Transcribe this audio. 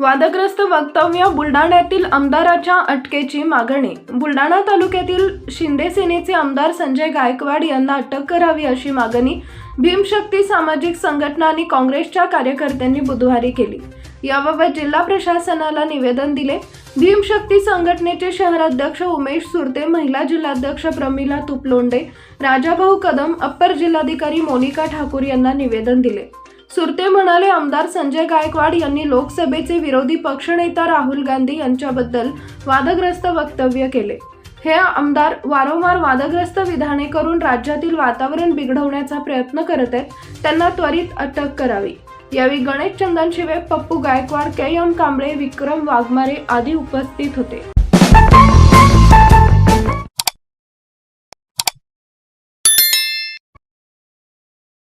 वादग्रस्त वक्तव्य बुलढाण्यातील आमदाराच्या अटकेची मागणी. बुलढाणा तालुक्यातील शिंदे सेनेचे आमदार संजय गायकवाड यांना अटक करावी अशी मागणी भीमशक्ती सामाजिक संघटना आणि काँग्रेसच्या कार्यकर्त्यांनी बुधवारी केली. याबाबत जिल्हा प्रशासनाला निवेदन दिले. भीमशक्ती संघटनेचे शहराध्यक्ष उमेश सुरते महिला जिल्हाध्यक्ष प्रमिला तुपलोंडे राजाभाऊ कदम अप्पर जिल्हाधिकारी मोनिका ठाकूर यांना निवेदन दिले. सुरते म्हणाले आमदार संजय गायकवाड यांनी लोकसभेचे विरोधी पक्षनेता राहुल गांधी यांच्याबद्दल वादग्रस्त वक्तव्य केले. हे आमदार वारंवार वादग्रस्त विधाने करून राज्यातील वातावरण बिघडवण्याचा प्रयत्न करत आहेत त्यांना त्वरित अटक करावी. यावेळी गणेश चंदन शिवे पप्पू गायकवाड के एम कांबळे विक्रम वाघमारे आदी उपस्थित होते.